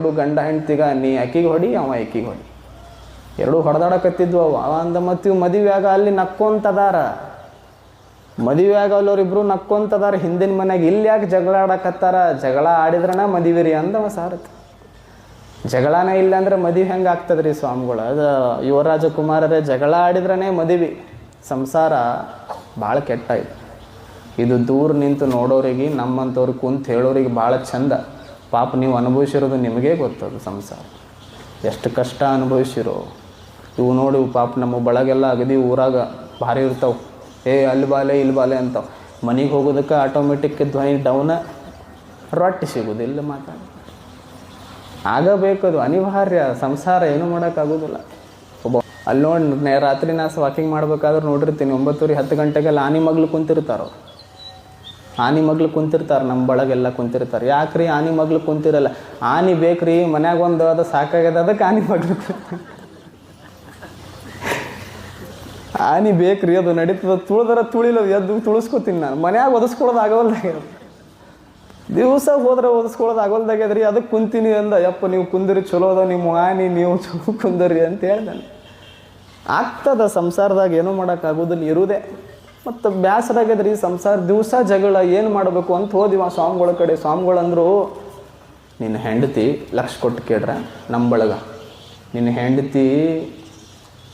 ಎರಡು ಗಂಡ ಹೆಂಡ್ತಿಗ, ನೀ ಆಕಿಗೆ ಹೊಡಿ, ಅವ ಆಕಿಗೆ ಹೊಡಿ. ಎರಡು ಹೊಡೆದಾಡಕತ್ತಿದ್ವು ಅವ. ಅಂದ ಮತ್ತು ಇವು ಮದುವೆಯಾಗ ಅಲ್ಲಿ ನಕ್ಕೊಂತದಾರ. ಮದುವೆಯಾಗ ಅಲ್ಲವ್ರಿಬ್ರು ನಕ್ಕೊಂತದಾರ. ಹಿಂದಿನ ಮನೆಯಾಗ ಇಲ್ಲಿ ಯಾಕೆ ಜಗಳ ಆಡಕತ್ತಾರ. ಜಗಳ ಆಡಿದ್ರನ ಮದುವೆ ರೀ ಅಂದವ ಸಾರತ್ ಜಗಳನೇ ಇಲ್ಲ ಅಂದ್ರೆ ಮದುವೆ ಹೆಂಗೆ ಆಗ್ತದ್ರಿ ಸ್ವಾಮಿಗಳು? ಅದು ಯುವರಾಜಕುಮಾರರೇ, ಜಗಳ ಆಡಿದ್ರನೇ ಮದುವೆ. ಸಂಸಾರ ಭಾಳ ಕೆಟ್ಟ ಇದು. ದೂರ ನಿಂತು ನೋಡೋರಿಗೆ ನಮ್ಮಂಥವ್ರಿಗೆ ಕುಂತು ಹೇಳೋರಿಗೆ ಭಾಳ ಚಂದ. ಪಾಪ ನೀವು ಅನುಭವಿಸಿರೋದು ನಿಮಗೇ ಗೊತ್ತದು ಸಂಸಾರ. ಎಷ್ಟು ಕಷ್ಟ ಅನುಭವಿಸಿರೋ. ಇವು ನೋಡಿ ಪಾಪ ನಮ್ಮ ಬಳಗೆಲ್ಲ ಅಗದಿ ಊರಾಗ ಭಾರಿ ಇರ್ತಾವೆ. ಏ, ಅಲ್ಲಿ ಬಾಲೆ ಇಲ್ಲಿ ಬಾಲೆ ಅಂತಾವೆ. ಮನೆಗೆ ಹೋಗೋದಕ್ಕೆ ಆಟೋಮೆಟಿಕ್ ಧ್ವನಿ ಡೌನ ರೊಟ್ಟಿ ಸಿಗೋದಿಲ್ಲ ಮಾತಾಡಿ. ಆಗಬೇಕದು, ಅನಿವಾರ್ಯ. ಸಂಸಾರ ಏನು ಮಾಡೋಕ್ಕಾಗೋದಿಲ್ಲ. ಒಬ್ಬ ಅಲ್ಲಿ ನೋಡಿ ರಾತ್ರಿ ನಾಸ ವಾಕಿಂಗ್ ಮಾಡ್ಬೇಕಾದ್ರೆ ನೋಡಿರ್ತೀನಿ, ಒಂಬತ್ತುವರೆ ಹತ್ತು ಗಂಟೆಗೆಲ್ಲ ಆನಿ ಮಗ್ಲು ಕುಂತಿರ್ತಾರೋ. ಆನಿ ಮಗ್ಳು ಕುಂತಿರ್ತಾರೆ ನಮ್ಮ ಬಳಗೆಲ್ಲ ಕುಂತಿರ್ತಾರೆ. ಯಾಕ್ರಿ ಆನಿ ಮಗ್ಳು ಕುಂತಿರಲ್ಲ? ಆನಿ ಬೇಕ್ರಿ, ಮನ್ಯಾಗ ಒಂದು ಅದು ಸಾಕಾಗ್ಯದ ಅದಕ್ಕೆ ಆನಿ ಮಗ್ಳು. ಆನಿ ಬೇಕ್ರಿ, ಅದು ನಡೀತದ ತುಳಿದ್ರೆ ತುಳಿಲ ಎದ್ದು ತುಳಿಸ್ಕೊತೀನಿ ನಾನು. ಮನ್ಯಾಗ ಒದಿಸ್ಕೊಳ್ಳೋದು ಆಗೋಲ್ದಾಗ್ಯದ ದಿವಸ ಹೋದ್ರೆ ಓದಿಸ್ಕೊಳ್ಳೋದು ಆಗೋಲ್ದಾಗ್ಯದ್ರಿ ಅದಕ್ಕೆ ಕುಂತೀನಿ ಅಂದ, ಯಪ್ಪ ನೀವು ಕುಂದಿರಿ, ಚಲೋ ಅದ ನಿಮ್ಮ ಆನಿ, ನೀವು ಚಲೋ ಕುಂದರಿ ಅಂತ ಹೇಳ್ದೆ ಆಗ್ತದ ಸಂಸಾರದಾಗ ಏನೂ ಮಾಡೋಕ್ಕಾಗೋದಿಲ್ಲ ಇರುವುದೇ ಮತ್ತು ಬೇಸರಾಗ್ಯದ್ರಿ ಸಂಸಾರ. ದಿವಸ ಜಗಳ, ಏನು ಮಾಡಬೇಕು ಅಂತ ಹೋದಿವ ಸ್ವಾಮಿಗಳ ಕಡೆ. ಸ್ವಾಮಿಗಳಂದರು ನಿನ್ನ ಹೆಂಡತಿ ಲಕ್ಷ ಕೊಟ್ಟು ಕೇಳ್ರೆ ನಮ್ಮ ಬಳಗ. ನಿನ್ನ ಹೆಂಡತಿ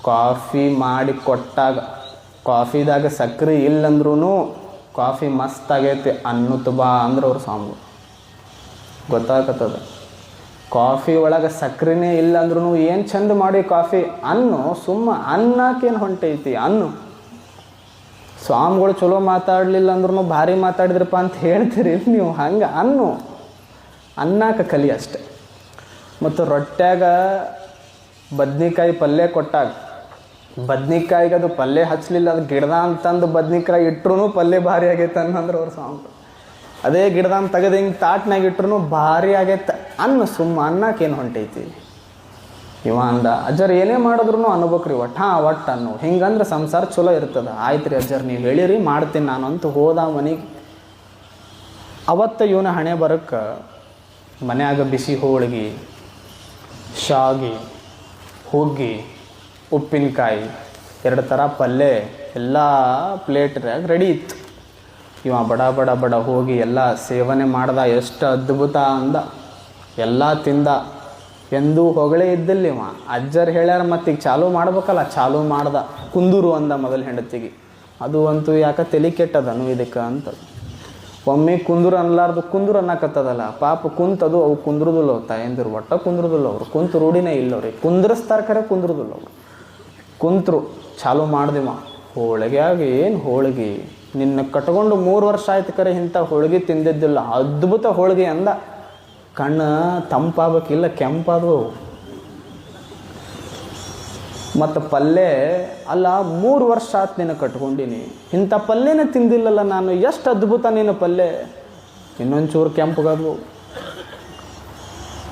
ಕಾಫಿ ಮಾಡಿ ಕೊಟ್ಟಾಗ, ಕಾಫಿದಾಗ ಸಕ್ಕರೆ ಇಲ್ಲಂದ್ರೂ ಕಾಫಿ ಮಸ್ತ್ ಆಗೈತಿ ಅನ್ನುತ್ತ ಬಾ ಅಂದ್ರೆ ಅವ್ರ ಸ್ವಾಮಿಗಳು. ಗೊತ್ತಾಗತ್ತದ. ಕಾಫಿ ಒಳಗೆ ಸಕ್ಕರೆನೇ ಇಲ್ಲಂದ್ರೂ ಏನು ಚಂದ ಮಾಡಿ ಕಾಫಿ ಅನ್ನು, ಸುಮ್ಮ ಅನ್ನಕ್ಕೇನು ಹೊಂಟೈತಿ, ಅನ್ನು. ಸ್ವಾಮಿಗಳು ಚಲೋ ಮಾತಾಡಲಿಲ್ಲ ಅಂದ್ರೂ ಭಾರಿ ಮಾತಾಡಿದ್ರಪ್ಪ ಅಂತ ಹೇಳ್ತೀರಿ. ನೀವು ಹಂಗೆ ಅನ್ನು. ಅನ್ನಾಕ ಕಲಿ ಅಷ್ಟೆ. ಮತ್ತು ರೊಟ್ಟ್ಯಾಗ ಬದ್ನಿಕಾಯಿ ಪಲ್ಯ ಕೊಟ್ಟಾಗ, ಬದ್ನಿಕಾಯಿಗೆ ಅದು ಪಲ್ಯ ಹಚ್ಚಲಿಲ್ಲ ಅದು ಗಿಡದ ಅಂತಂದು ಬದ್ನಿಕಾಯಿ ಇಟ್ರೂ ಪಲ್ಯ ಭಾರಿ ಆಗೈತೆ ಅನ್ನಂದ್ರೆ ಅವ್ರ ಸ್ವಾಮಿ ಅದೇ ಗಿಡದ ತೆಗೆದು ಹಿಂಗೆ ತಾಟ್ನಾಗ ಇಟ್ರು ಭಾರಿ ಆಗೈತೆ. ಅನ್ನ ಸುಮ್ಮ ಅನ್ನಕ್ಕೇನು ಹೊಂಟೈತಿ? ಇವ ಅಂದ, ಅಜ್ಜರ್ ಏನೇ ಮಾಡಿದ್ರು ಅನ್ಬೇಕ್ರಿ ಒಟ್ಟ ಒಟ್ಟು ಅನ್ನು. ಹಿಂಗಂದ್ರೆ ಸಂಸಾರ ಚಲೋ ಇರ್ತದೆ. ಆಯ್ತು ರೀ ಅಜ್ಜರ್, ನೀವು ಹೇಳಿರಿ, ಮಾಡ್ತೀನಿ ನಾನು ಹೋದ ಮನೆಗೆ. ಅವತ್ತ ಇವನ ಹಣೆ ಬರಕ್ಕೆ ಮನ್ಯಾಗ ಬಿಸಿ ಹೋಳಿಗೆ, ಶಾಗಿ, ಹುಗ್ಗಿ, ಉಪ್ಪಿನಕಾಯಿ, ಎರಡು ಥರ ಪಲ್ಯ ಎಲ್ಲ ಪ್ಲೇಟ್ರಾಗ ರೆಡಿ ಇತ್ತು. ಇವ ಬಡ ಬಡ ಬಡ ಹೋಗಿ ಎಲ್ಲ ಸೇವನೆ ಮಾಡ್ದ, ಎಷ್ಟು ಅದ್ಭುತ ಅಂದ. ಎಲ್ಲ ತಿಂದ. ಎಂದೂ ಹೊಗಳೇ ಇದ್ದಲ್ಲಿ ಅವ ಅಜ್ಜರು ಹೇಳ್ಯಾರ ಮತ್ತೆ ಈಗ ಚಾಲೂ ಮಾಡ್ಬೇಕಲ್ಲ, ಚಾಲೂ ಮಾಡ್ದ. ಕುಂದೂರು ಅಂದ ಮೊದಲ ಹೆಂಡತಿಗೆ. ಅದು ಅಂತೂ ಯಾಕೆ ತಲೆ ಕೆಟ್ಟದನು ಇದಕ್ಕೆ ಅಂತ. ಒಮ್ಮೆ ಕುಂದೂರು ಅನ್ಲಾರ್ದು, ಕುಂದೂರು ಅನ್ನಕತ್ತದಲ್ಲ. ಪಾಪ ಕುಂತದು, ಅವು ಕುಂದ್ರದಿಲ್ಲ ತಾಯಂದಿರು. ಒಟ್ಟ ಕುಂದ್ರದಿಲ್ಲ ಅವರು. ಕುಂತು ರೂಢಿನೇ ಇಲ್ಲ ಕರೆ ಕುಂದ್ರಸ್ತಾರ ಖರೆ ಕುಂದ್ರದಿಲ್ಲ ಅವರು. ಕುಂತ್ರು, ಚಾಲು ಮಾಡ್ದಿವ ಆಗಿ ಏನು ಹೋಳಿಗೆ? ನಿನ್ನ ಕಟ್ಕೊಂಡು ಮೂರು ವರ್ಷ ಆಯ್ತು ಕರೆ ಇಂಥ ಹೋಳಿಗೆ ತಿಂದಿದ್ದಿಲ್ಲ. ಅದ್ಭುತ ಹೋಳಿಗೆ ಅಂದ. ಕಣ್ಣು ತಂಪಾಗಬೇಕಿಲ್ಲ, ಕೆಂಪಾದವು. ಮತ್ತು ಪಲ್ಯ ಅಲ್ಲ, ಮೂರು ವರ್ಷ ಆತು ನೀನು ಕಟ್ಕೊಂಡಿನಿ. ಇಂಥ ಪಲ್ಯನೇ ತಿಂದಿಲ್ಲಲ್ಲ ನಾನು, ಎಷ್ಟು ಅದ್ಭುತ ನೀನು ಪಲ್ಯ ಇನ್ನೊಂಚೂರು ಕೆಂಪಗದು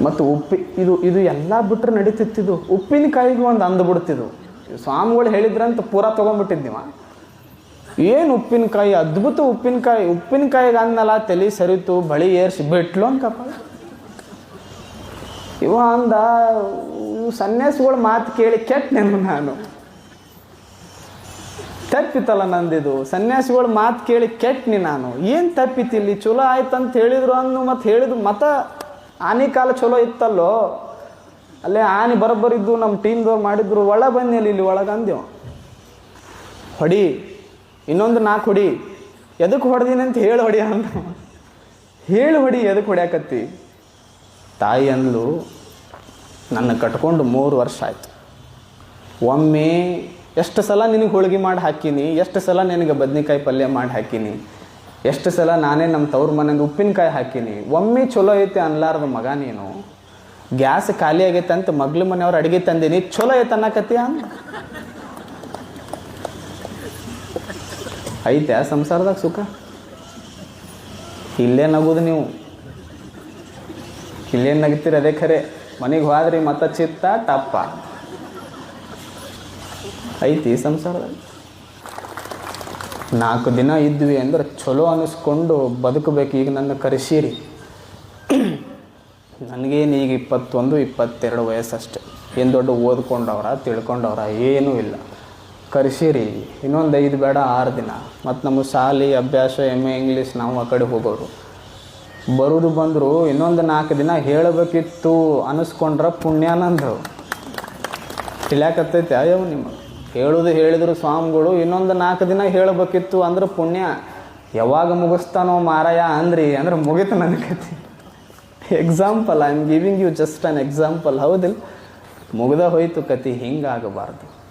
ಮತ್ತು ಉಪ್ಪಿ, ಇದು ಇದು ಎಲ್ಲ ಬಿಟ್ಟರೆ ನಡೀತಿತ್ತಿದ್ದು. ಉಪ್ಪಿನಕಾಯಿಗೆ ಒಂದು ಅಂದ್ಬಿಡ್ತಿದ್ದು ಸ್ವಾಮಿಗಳು ಹೇಳಿದ್ರಂತ ಪೂರ ತೊಗೊಂಡ್ಬಿಟ್ಟಿದ್ದೀವ ಏನು ಉಪ್ಪಿನಕಾಯಿ ಅದ್ಭುತ ಉಪ್ಪಿನಕಾಯಿ ಉಪ್ಪಿನಕಾಯಿಗೆ ಅನ್ನಲ್ಲ ತಲೆ ಸರಿತು, ಬಳಿ ಏರ್ಸಿ ಬಿಟ್ಲು ಅನ್ಕಪ್ಪ ಇವ ಅಂದ ಸನ್ಯಾಸಿಗಳ ಮಾತು ಕೇಳಿ ಕೆಟ್ಟ ನೆನು? ತಪ್ಪಿತಲ್ಲ ನಂದಿದು, ಸನ್ಯಾಸಿಗಳ ಮಾತು ಕೇಳಿ ಕೆಟ್ಟನಿ ನಾನು. ಏನು ತಪ್ಪಿತಿಲ್ಲಿ ಚಲೋ ಆಯ್ತಂತ ಹೇಳಿದ್ರು ಅನ್ನು ಮತ್ತು ಹೇಳಿದ್ರು ಮತ ಆನೆ ಕಾಲ ಚಲೋ ಇತ್ತಲ್ಲೋ? ಅಲ್ಲೇ ಆನೆ ಬರೋಬ್ಬರಿದ್ದು ನಮ್ಮ ಟೀಮ್ದವ್ರು ಮಾಡಿದ್ರು, ಒಳ ಬಂದಿಲ್ಲ ಇಲ್ಲಿ ಒಳಗೆ ಅಂದೆವು ಹೊಡಿ, ಇನ್ನೊಂದು ನಾಲ್ಕು ಹೊಡಿ. ಎದಕ್ಕೆ ಹೊಡೆದೀನಿ ಅಂತ ಹೇಳಿ ಹೊಡಿ ಅಂತ ಹೇಳಿ ಹೊಡಿ ಎದಕ್ಕೆ ಹೊಡ್ಯಾಕತ್ತಿ? ತಾಯಿ ಅಂದಳು ನನ್ನ ಕಟ್ಕೊಂಡು ಮೂರು ವರ್ಷ ಆಯ್ತು. ಒಮ್ಮೆ ಎಷ್ಟು ಸಲ ನಿನಗೆ ಹೋಳಿಗೆ ಮಾಡಿ ಹಾಕೀನಿ, ಎಷ್ಟು ಸಲ ನಿನಗೆ ಬದ್ನಿಕಾಯಿ ಪಲ್ಯ ಮಾಡಿ ಹಾಕೀನಿ, ಎಷ್ಟು ಸಲ ನಾನೇ ನಮ್ಮ ತವ್ರ ಮನೆಯಿಂದ ಉಪ್ಪಿನಕಾಯಿ ಹಾಕೀನಿ, ಒಮ್ಮೆ ಚಲೋ ಐತೆ ಅನ್ಲಾರ್ದ ಮಗ ನೀನು, ಗ್ಯಾಸ್ ಖಾಲಿ ಆಗೈತೆ ಅಂತ ಮಗ್ಳು ಮನೆಯವ್ರು ಅಡುಗೆ ತಂದೀನಿ, ಚಲೋ ಐತೆ ಅನ್ನಕತ್ತೀಯ? ಅಂತ ಐತೆ ಸಂಸಾರದಾಗ ಸುಖ? ಇಲ್ಲೇ ನಗೋದು ನೀವು. ಇಲ್ಲೇನು ನಗಿತೀರಿ ಅದೇ ಖರೆ. ಮನೆಗೆ ಹೋದ್ರಿ ಮತ್ತ ಚಿತ್ತ ತಪ್ಪ. ಐತಿ ಸಂಸಾರದಲ್ಲಿ. ನಾಲ್ಕು ದಿನ ಇದ್ವಿ ಅಂದ್ರೆ ಚಲೋ ಅನ್ನಿಸ್ಕೊಂಡು ಬದುಕಬೇಕು. ಈಗ ನನ್ನ ಕರೆಸೀರಿ. ನನಗೇನು ಈಗ ಇಪ್ಪತ್ತೊಂದು, ಇಪ್ಪತ್ತೆರಡು ವಯಸ್ಸಷ್ಟೆ. ಏನು ದೊಡ್ಡ ಓದ್ಕೊಂಡವ್ರ, ತಿಳ್ಕೊಂಡವ್ರ ಏನೂ ಇಲ್ಲ. ಕರೆಸೀರಿ, ಇನ್ನೊಂದು ಐದು ಬೇಡ ಆರು ದಿನ. ಮತ್ತು ನಮ್ಮ ಶಾಲೆ, ಅಭ್ಯಾಸ ಎಂ ಎ ಇಂಗ್ಲೀಷ್ ನಾವು ಆ ಕಡೆ ಹೋಗೋರು. ಬರೋದು ಬಂದರು ಇನ್ನೊಂದು ನಾಲ್ಕು ದಿನ ಹೇಳಬೇಕಿತ್ತು ಅನ್ನಿಸ್ಕೊಂಡ್ರೆ ಪುಣ್ಯಾನಂದು ತಿಳಿಯಾಕತ್ತೈತೆ ಅಯ್ಯವ್ ನಿಮಗೆ ಹೇಳೋದು ಹೇಳಿದ್ರು ಸ್ವಾಮಿಗಳು, ಇನ್ನೊಂದು ನಾಲ್ಕು ದಿನ ಹೇಳಬೇಕಿತ್ತು ಅಂದ್ರೆ ಪುಣ್ಯ. ಯಾವಾಗ ಮುಗಿಸ್ತಾನೋ ಮಾರಾಯ ಅಂದ್ರಿ ಅಂದ್ರೆ ಮುಗಿತು ನನ್ನ ಕತೆ example I am giving you just an example ಹೌದಿಲ್ಲ? ಮುಗ್ದ ಹೋಯ್ತು ಕತೆ ಹಿಂಗಾಗಬಾರ್ದು.